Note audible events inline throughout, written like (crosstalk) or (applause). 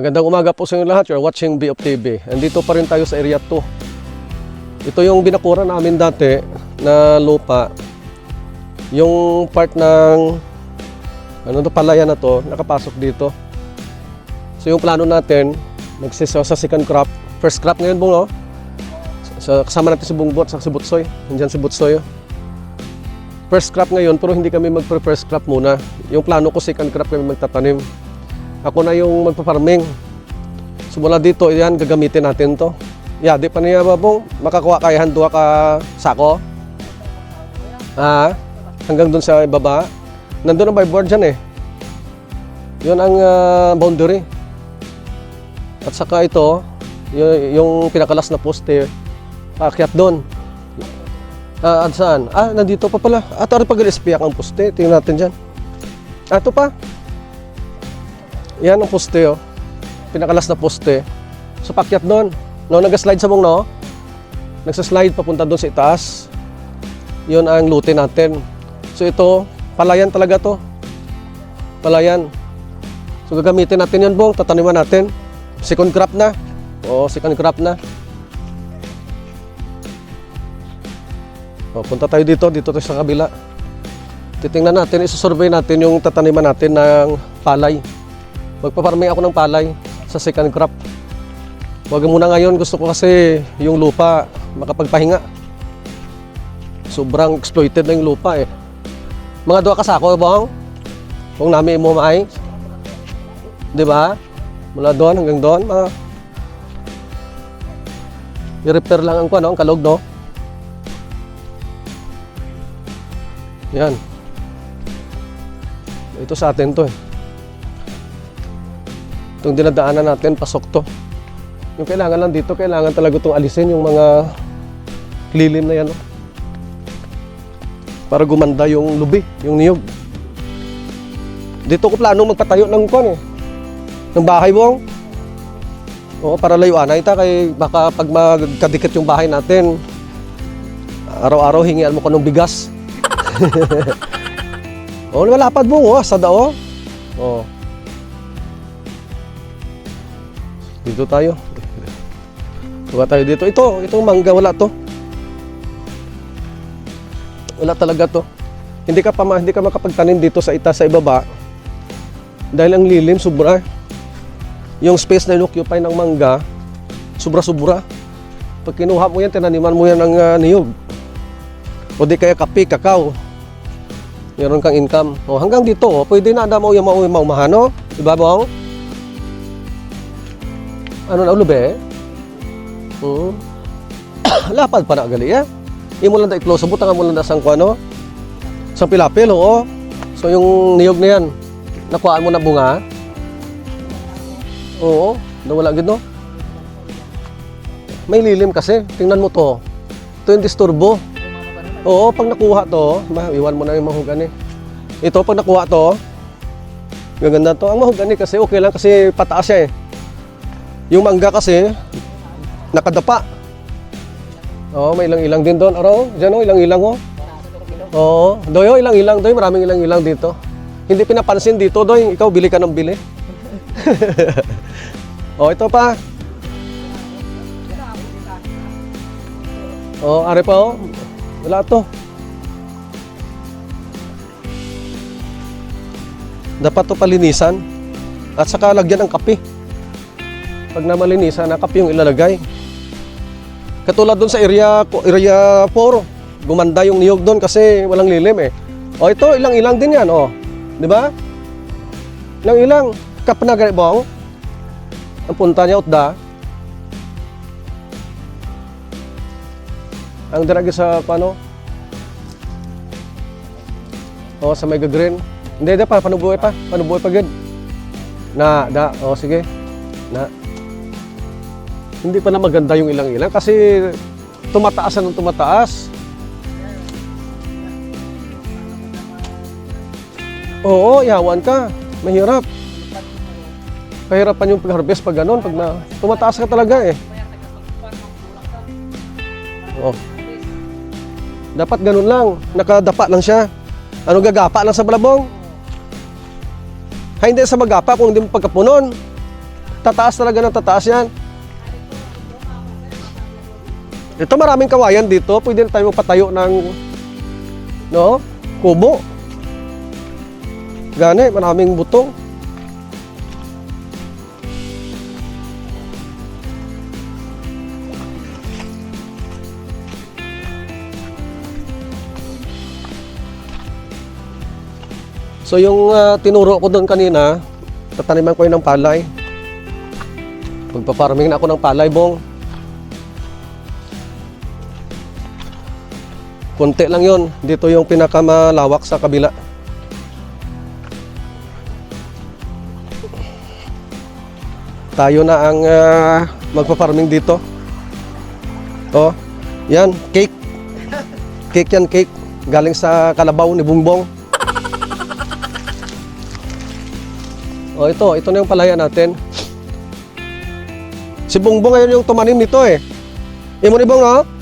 Magandang umaga po sa inyo lahat. You're watching B of TV. Andito pa rin tayo sa Area 2. Ito yung binakura namin dati na lupa. Yung part ng ano to palaya na to, nakapasok dito. So yung plano natin, magsisa sa second crop. First crop ngayon bung no? Sa, kasama natin si Bungbot sa si Butsoy. Nandiyan si Butsoy. oh. First crop ngayon, pero hindi kami mag-first crop muna. Yung plano ko, second crop kami magtatanim. Ako na yung magpa-farming. So dito, yan, gagamitin natin to. Yeah, di pa niya babong, makakuha kayahan duha ka sako. Ah, hanggang dun sa ibaba. Nandun ang by board dyan eh. Yun ang ah, boundary. At saka ito, yung, yung pinakalas na poste, paakyat doon. Ah, at saan? Ah, nandito pa pala. At ano pag ang poste? Tingnan natin dyan. Ah, ito pa. Yan ang poste, oh. Pinakalas na poste. So, pakyat doon. No, nag-slide sa mong, no? Nagsa-slide papunta doon sa itaas. Yun ang lute natin. So, ito, palayan talaga to. Palayan. So, gagamitin natin yan, Bong. Tataniman natin. Second crop na. Oo, second crop na. O, punta tayo dito, dito tayo sa kabila. Titingnan natin, isusurvey natin yung tataniman natin ng palay. Magpaparming ako ng palay sa second crop. Huwag muna ngayon, gusto ko kasi yung lupa makapagpahinga. Sobrang exploited na yung lupa eh. Mga dua kasako, bang? Kung namin mo maay. Di ba? Mula doon hanggang doon, mga... I-repair lang ang kuwan, no? ang kalog, no? Yan. Ito sa atin to eh. Itong dinadaanan natin, pasok to. Yung kailangan lang dito, kailangan talaga itong alisin yung mga lilim na yan. no? Para gumanda yung lubi, yung niyog. Dito ko plano magpatayo ng kon eh. Ng bahay mo. Oo, para layuan. Ita kay baka pag magkadikit yung bahay natin, araw-araw hingian mo ko ng bigas. (laughs) oh, malapad mo, oh, sa dao. Oh. Dito tayo. Tuwa tayo dito. Ito, itong mangga, wala to. Wala talaga to. Hindi ka pa hindi ka makapagtanim dito sa ita sa ibaba. Dahil ang lilim sobra. Yung space na inoccupy ng mangga, sobra-sobra. Pag kinuha mo yan, tinaniman mo yan ng ah, niyog. O di kaya kape, kakao. Meron kang income. O hanggang dito, oh, pwede na mo yung mauwi maumahano. Diba, bong? Ano na ulo, be? Hmm. (coughs) Lapad pa na gali, eh. Imo lang da i-close, butang mo lang da sang kuano. Sang pilapil, oo. So yung niyog na yan, nakuhaan mo na bunga. Oo, nawala gid no. May lilim kasi, tingnan mo to. Ito yung disturbo. Oo, pag nakuha to, iwan mo na yung mahugani. Ito, pag nakuha to, gaganda to. Ang mahugani kasi okay lang kasi pataas siya eh. Yung mangga kasi, nakadapa. Oo, may ilang-ilang din doon. Araw, dyan o, ilang-ilang o. Oo, doy o, ilang-ilang doy. Maraming ilang-ilang dito. Hindi pinapansin dito, doy. Ikaw, bili ka ng bili. (laughs) o, ito pa. O, are pa o. Wala to. Dapat to palinisan. At saka lagyan ng kape. Pag na malinisan, na kape yung ilalagay. Katulad doon sa area area 4, gumanda yung niyog doon kasi walang lilim eh. O ito, ilang-ilang din yan, oh. 'Di ba? Ilang-ilang. Kap na gani bong. Ang punta niya utda. Ang diragi sa paano? O sa Mega Green. Hindi, da pa, panubuhay pa. Panubuhay pa gid. Na, da, o sige. Na, hindi pa na maganda yung ilang-ilang kasi tumataas na ng tumataas. Oo, ihawan ka. Mahirap. Pahirapan yung pag-harvest pag ganun. Pag na, tumataas ka talaga eh. Oo. Dapat ganun lang. Nakadapa lang siya. Ano gagapa lang sa balabong? Hay, hindi sa magapa kung hindi mo pagkapunon. Tataas talaga ng tataas yan. Ito maraming kawayan dito. Pwede tayo magpatayo ng no, kubo. Gani, maraming butong. So yung ah, tinuro ko doon kanina, tataniman ko yun ng palay. Magpa-farming na ako ng palay, bong. Kunti lang yon. Dito yung pinakamalawak sa kabila. Tayo na ang ah, magpa-farming dito. Oh, yan, cake. Cake yan, cake. Galing sa kalabaw ni Bungbong. Oh, ito, ito na yung palaya natin. Si Bungbong ngayon yung tumanim nito eh. Imo ni Bong, oh.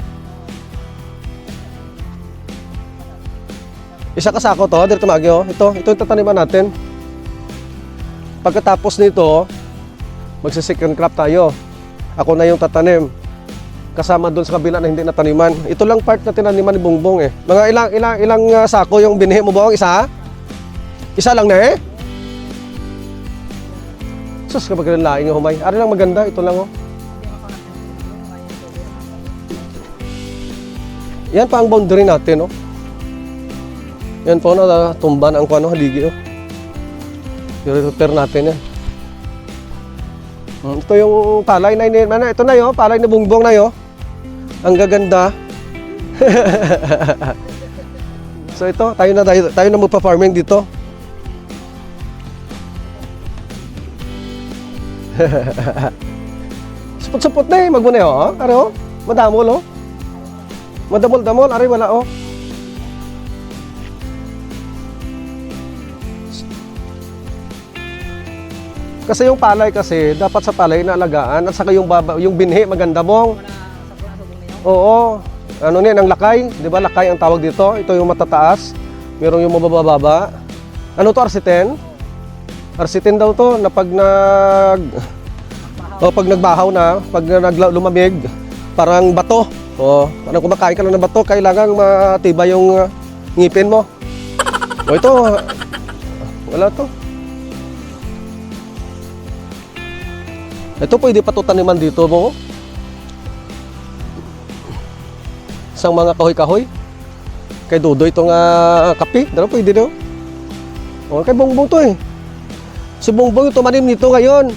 Isa ka sako to, dito tumagi oh. Ito, ito yung tataniman natin. Pagkatapos nito, magsi-second crop tayo. Ako na yung tatanim. Kasama doon sa kabila na hindi nataniman. Ito lang part na tinaniman ni Bongbong eh. Mga ilang ilang ilang ah, sako yung binhi mo Bong? Isa? Isa lang na eh. Sus, kapag laing humay. Ari lang maganda, ito lang oh. Yan pa ang boundary natin oh. Yan po na tumban ang kuano haligi oh. I-repair natin yan. Hmm, Ito yung palay na ini, ano, ito na yo, palay na bungbong na yo. Ang gaganda. (laughs) so ito, tayo na tayo, tayo na magpa-farming dito. (laughs) Supot-supot na eh, magmuna yo, oh. Ari oh, madamol oh. Madamol-damol, ari wala oh. Kasi yung palay kasi, dapat sa palay na alagaan at saka yung, baba, yung binhi maganda mong. Oo. Ano niyan, ang lakay. Di ba lakay ang tawag dito? Ito yung matataas. Merong yung mabababa. Ano to, arsiten? Arsiten daw to na pag nag... (laughs) O pag nagbahaw na, pag nagla- lumamig, parang bato. O, parang kumakain ka lang ng bato, kailangan matibay yung uh, ngipin mo. O ito, wala to. Ito pwede pa to taniman dito mo. Isang mga kahoy-kahoy. Kay Dodo itong uh, kape. Dara pwede daw. O kay Bongbong to eh. Si Bongbong yung tumanim nito ngayon.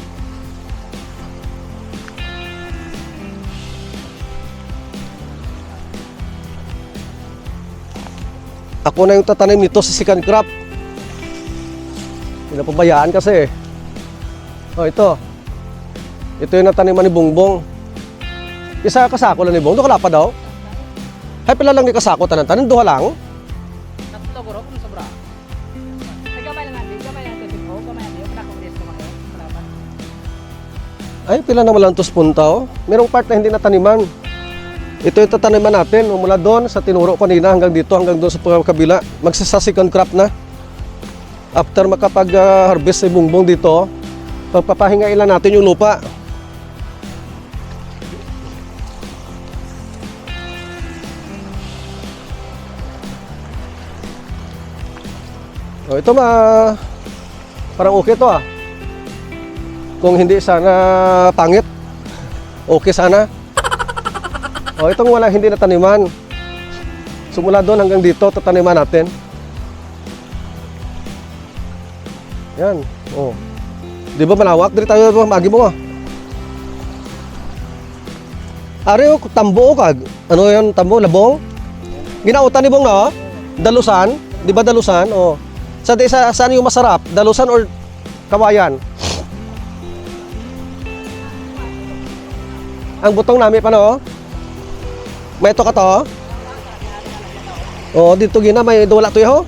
Ako na yung tatanim nito sa second crop. Hindi na pabayaan kasi eh. O ito. Ito yung nataniman ni Bongbong. Isa kasako lang ni Bong. Doon ka daw. Ay, pila lang ni kasako tanan-tanan. Duha lang. Tatlo kung sobra. Ay, pila naman lang tos punta oh. Merong part na hindi nataniman. Ito yung tataniman natin. oh, Mula doon sa tinuro kanina hanggang dito, hanggang doon sa kabila. Magsasa second crop na. After makapag-harvest si Bongbong dito, pagpapahingain lang natin yung lupa. Oh, ito ma parang okay to ah. Kung hindi sana pangit, okay sana. Oh, itong wala hindi nataniman. Sumula doon hanggang dito, tataniman natin. Yan. Oh. Di ba malawak? Dito tayo magi mo ah. Ari oh, tambo kag. Ano 'yan, tambo labong? Ginautan ni Bong na oh. Dalusan, di ba dalusan? Oh. Sa sa saan yung masarap? Dalusan or kawayan? Ang butong namin pa no? May ito ka to? Oh, dito gina may wala to ho.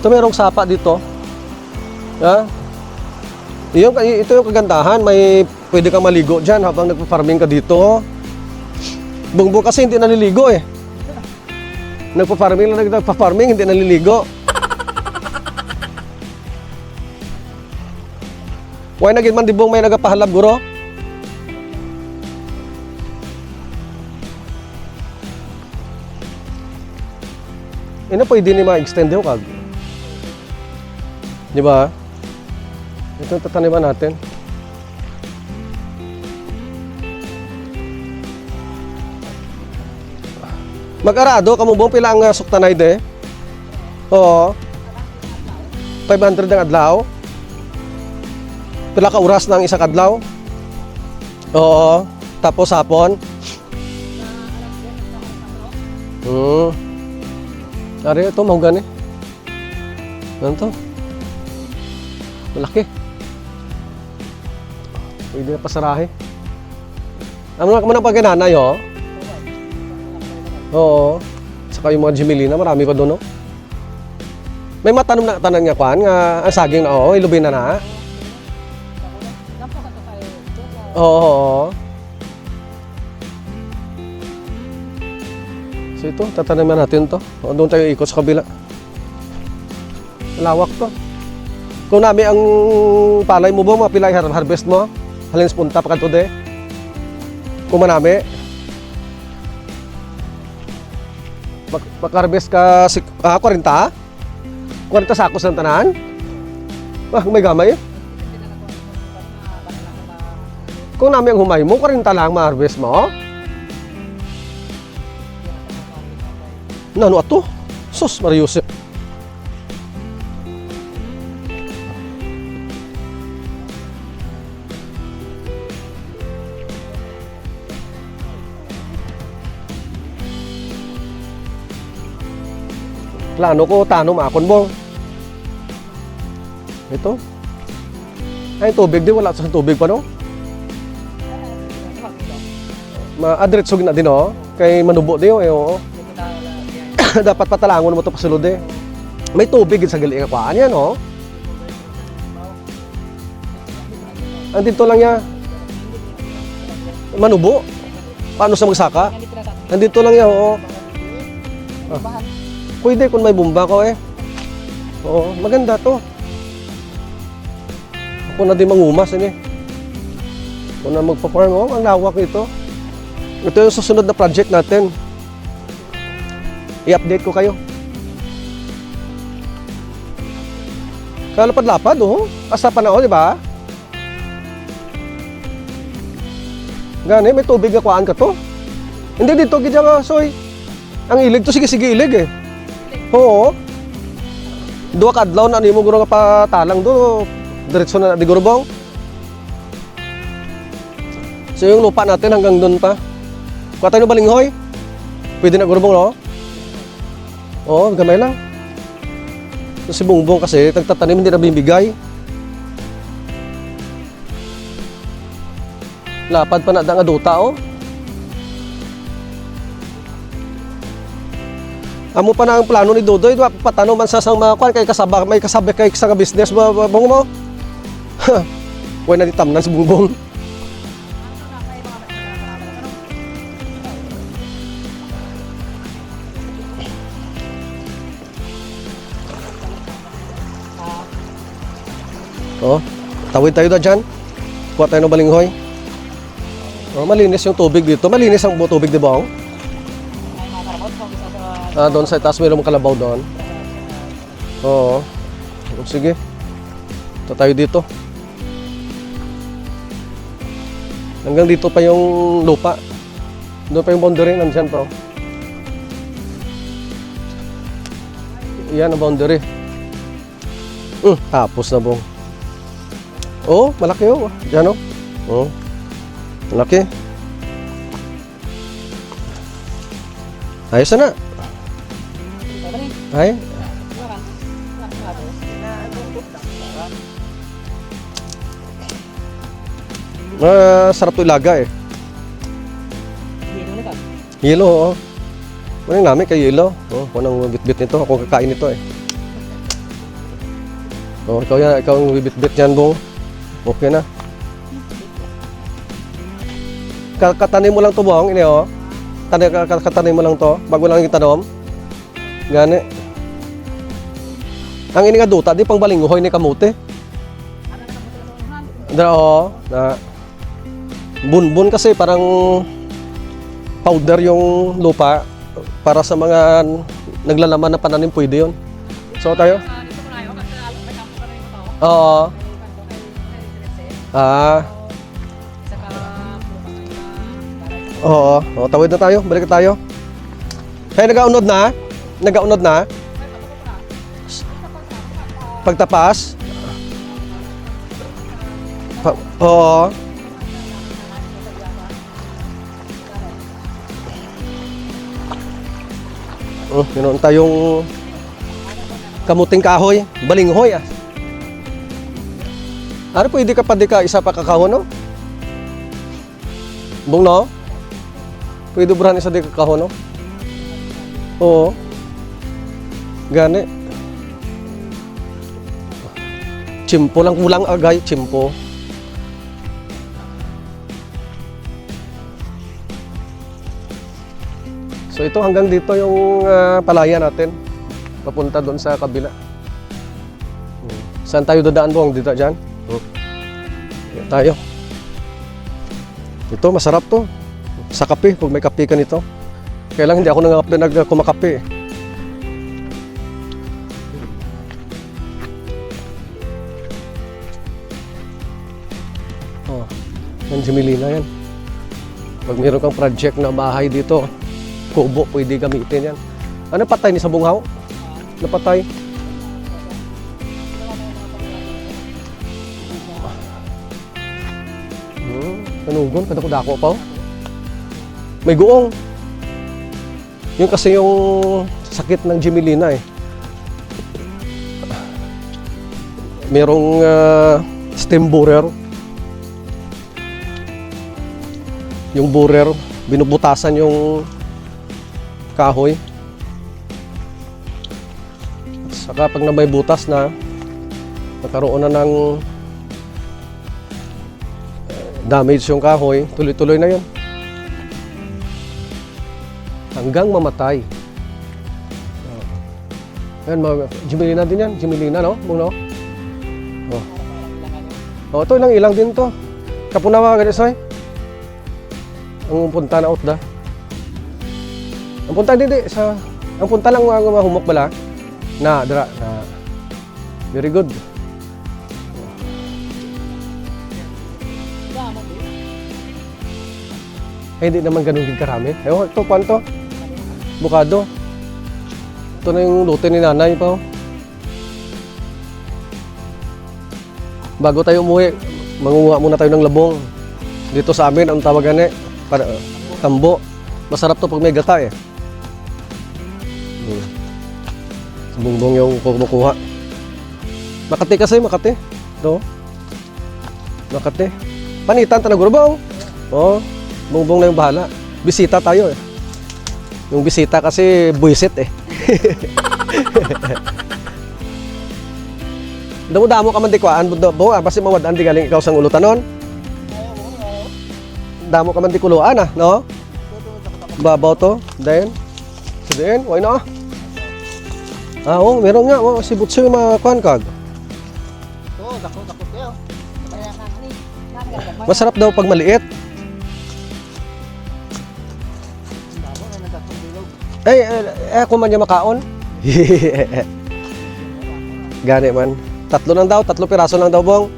Ito merong sapa dito. Ha? Yung, ito yung kagandahan, may pwede kang maligo dyan habang nagpa-farming ka dito. Bungbo kasi hindi naliligo eh. Nagpa-farming lang nagpa-farming, hindi naliligo. Why naging man dibong may nagapahalab guro? Ina pwede ni ma-extend yung kag. Di ba? Ito tataniman natin. Mag-arado, kamubong pila ang uh, suktanay de? Oo. 500 ang adlaw. Pila ka oras ng isang adlaw? Oo. Tapos hapon? Hmm. Ari, ito, mahugani. Ano to? Malaki. Pwede na pasarahe. Ano na naman pag nanay, oh? Oo. Saka yung mga Jimelina, marami pa doon, no? May matanong na tanan nga kwan nga ang saging na oo, ilubin na na. Oo. oo. So ito, tataniman natin to. O, doon tayo ikot sa kabila. Lawak to. Kung nami ang palay mo ba, mga pilay har- harvest mo, halin sa punta pa kanto de. Kung manami, mag mag-harvest ka si ah, 40? 40 sakos ng tanan? Ah, may gamay. Kung nami ang humay mo, 40 lang ma-harvest mo. Nano ato? Sus, Mariusip. Plano ko, tanong makon mo. Ito. Ay, tubig din. Wala sa tubig pa, no? Ma-adretsog na din, oh. Kay manubo din, oh. eh, oo. (coughs) dapat patalangon mo ito pasulod eh. May tubig sa galing akwaan yan, oh. Andito lang niya. Manubo. Paano sa magsaka? Andito lang niya, oo. Pwede kung may bumba ko eh. Oo, maganda to. Ako na din mangumas eh. Ako na magpa-farm, oh, ang lawak ito. Ito yung susunod na project natin. I-update ko kayo. Kalapad-lapad, oh. Asa pa na, oh, di ba? Gani, may tubig na kuhaan ka to. Hindi dito, gidya nga, soy. Ang ilig to, sige, sige, ilig eh. Oo. Dua ka adlaw na nimo guro nga patalang do. Diretso na di guro bong. So yung lupa natin hanggang doon pa. Kuha tayo ng balinghoy. Pwede na guro bong, no? Oo, gamay lang. So, si Bongbong kasi, tagtatanim hindi na bibigay. Lapad pa na da nga duta, oh. Amo pa na ang plano ni Dodoy, wa patano man sa sang mga kwan kay kasaba may kasabi kay sa business ba bong mo. Wala na ditamnan si Bongbong. Oh, tawid tayo da dyan. Kuha tayo ng balinghoy. Oh, malinis yung tubig dito. Malinis ang tubig, di ba? oh? Ah, doon sa taas mayroong kalabaw doon. Oo. Oh, sige. Ito tayo dito. Hanggang dito pa yung lupa. Doon pa yung boundary, nandyan pa. oh. Yan ang boundary. Hmm, tapos na bong. Oh, malaki oh. Yan oh. Oh. Malaki. Ayos na. Ay, masarap to ilaga eh. Yelo, oo. Kunin namin kay Yelo. Oh, kunang bit-bit nito. Ako kakain nito eh. Oh, ikaw yan. Ikaw ang bit-bit yan, Bong. Okay na. Ka- Katanim mo lang to, Bong. Ini, oh. Ka- katanim mo lang to. Bago lang yung tanom. Gani. Ang ini nga duta, di pang balinguhoy ni kamote. Dra oh, na bunbun kasi parang powder yung lupa para sa mga naglalaman na pananim pwede yun. So tayo? Ah, dito oo. Oh, tawid na tayo. Balik na tayo. Kaya nagaunod na? Nagaunod na? Pagtapas? Pa oo. Oh, yun tayong kamuting kahoy, balinghoy ah. Ano pwede ka pa di ka isa pa kakahon no? Bung no? Pwede burahan isa di kakahon no? Oo. Gani. Chimpo lang kulang agay, chimpo. So ito hanggang dito yung ah, palaya natin. Papunta doon sa kabila. Hmm. Saan tayo dadaan buong dito dyan? Hmm. Yan tayo. Ito masarap to. Sa kape, pag may kape ka nito. Kaya lang hindi ako nang nag kumakape. Oh, yan Jimilina yan. Pag meron kang project na bahay dito, kubo, pwede gamitin yan. Ano patay ni sa bunghaw? Napatay? Hmm, kanugon, kadako-dako pa oh. May guong. Yun kasi yung sakit ng Jimilina eh. Merong ah, stem borer. Yung borer, binubutasan yung kahoy. At saka pag na may butas na, nagkaroon na ng eh, damage yung kahoy, tuloy-tuloy na yun. Hanggang mamatay. Oh. Yan, mga, Jimilina din yan. Jimilina, no? Mung, no? Oh. Oh, ito ilang ilang din to. Kapuna mga ganit, soy. Ang punta na out da. Ang punta hindi sa ang punta lang mga mahumok bala na dra na very good. Eh, hindi naman ganun din karami. Ewan, ito, paano to? Bukado. Ito na yung luto ni nanay pa. Bago tayo umuwi, mangunguha muna tayo ng labong. Dito sa amin, ang tawagan eh, para, tambo. Masarap to pag may gata eh. Hmm. Bumbong yung kumukuha. Makati kasi, Makati. No? Makati. Panitan, tanaguro ba? Oo. Oh, bongbong na yung bahala. Bisita tayo eh. Yung bisita kasi buisit eh. (laughs) Damo-damo ka man di kuan, bo, ah, basi mawadaan di galing ikaw sang ulutanon. Damo ka man di kuluan ah, no? Babaw to, then. So then, why na? Ah, oh, meron nga, oh, si Butsu mga kuan kag. Masarap daw pag maliit. Bilog. Eh, eh, eh kung man niya makaon. (laughs) Gani man. Tatlo lang daw, tatlo piraso lang daw bong.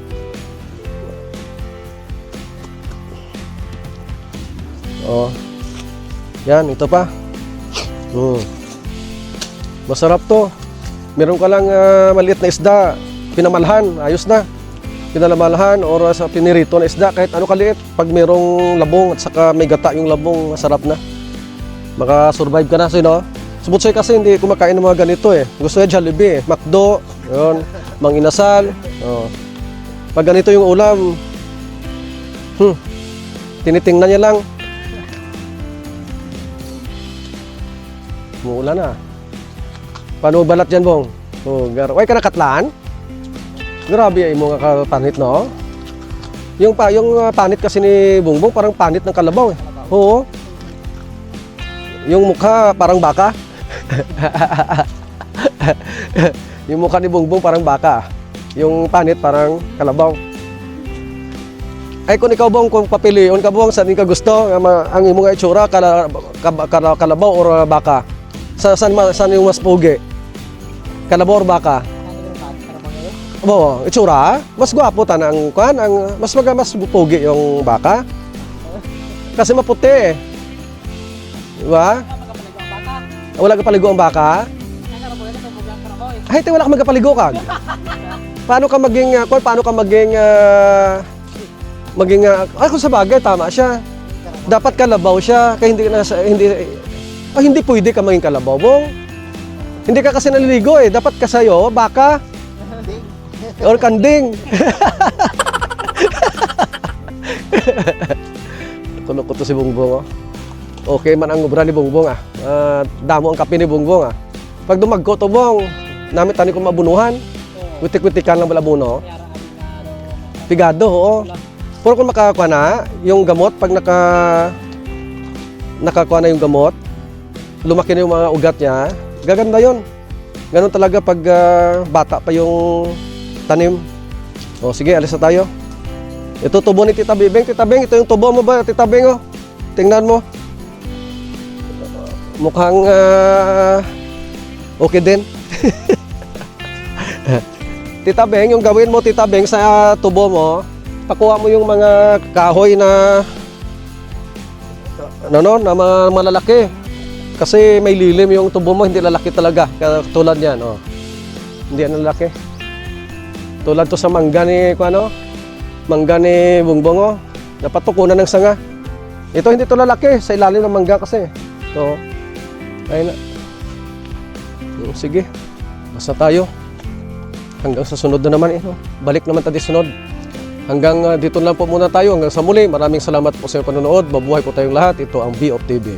Oh. Yan, ito pa. Hmm. Masarap to. Meron ka lang ah, maliit na isda, pinamalhan, ayos na. Pinalamalhan or sa pinirito na isda, kahit ano kaliit. Pag merong labong at saka may gata yung labong, masarap na. Maka-survive ka na, so, no? Subutsoy kasi hindi kumakain ng mga ganito eh. Gusto niya Jollibee eh. McDo, yun. Mang inasal. Oh. Pag ganito yung ulam, hmm, tinitingnan niya lang. Muulan na. Paano balat dyan, Bong? Oh, gar Way ka nakatlaan? Grabe ay mo nga kapanit, no? Yung pa, yung ah, panit kasi ni Bongbong parang panit ng kalabaw eh. Oo. Yung mukha parang baka. (laughs) yung mukha ni Bongbong parang baka. Yung panit parang kalabaw. Ay kung ikaw bang kung papilion ka bang saan ka gusto ma- ang imong itsura kala, kala, kalabaw or baka? Sa saan saan yung mas pugi? Kalabaw or baka? Bo, itsura, mas gwapo ta ang kuan, ang mas maga mas pugi yung baka. Kasi maputi eh. Di ba? Magkapaligo ang bata? Wala ka paligo ang baka. Na. Ay, te, wala ka magkapaligo kag. paano ka maging, uh, paano ka maging, ah, maging, uh, ay kung sa bagay, tama siya. Dapat kalabaw siya, kaya hindi, nasa, hindi, ah, hindi pwede ka maging kalabaw, bong. Hindi ka kasi naliligo eh. Dapat ka sa'yo, baka, or kanding. Tulog ko to si Bongbong, oh. Okay man ang obra ni Bongbong, ah. Ah, damo ang kape ni Bongbong, ah. Pag dumagko to, Bong, namit tani ko mabunuhan. Oo. Witik-witikan lang wala buno. Kaya ang na ano, Pigado, oo. Pero kung makakuha na, yung gamot, pag naka, nakakuha na yung gamot, lumaki na yung mga ugat niya, gaganda yon. Ganon talaga pag ah, bata pa yung tanim. O sige, alis na tayo. Ito tubo ni Tita Bibeng. Tita Beng, ito yung tubo mo ba, Tita Beng? Oh. Tingnan mo. Mukhang ah, okay din. (laughs) Tita Beng, yung gawin mo, Tita Beng, sa tubo mo, pakuha mo yung mga kahoy na ano no, na mga malalaki. Kasi may lilim yung tubo mo, hindi lalaki talaga. Tulad yan, oh. Hindi yan lalaki. Tulad to sa mangga ni, ano, mangga ni Bungbong, oh. Dapat tukunan ng sanga. Ito hindi to lalaki, sa ilalim ng mangga kasi. So, ayun na. Sige, basta tayo. Hanggang sa sunod na naman, eh. no? Balik naman tayo sunod. Hanggang ah, dito lang po muna tayo. Hanggang sa muli, maraming salamat po sa inyong panonood. Mabuhay po tayong lahat. Ito ang B of TV.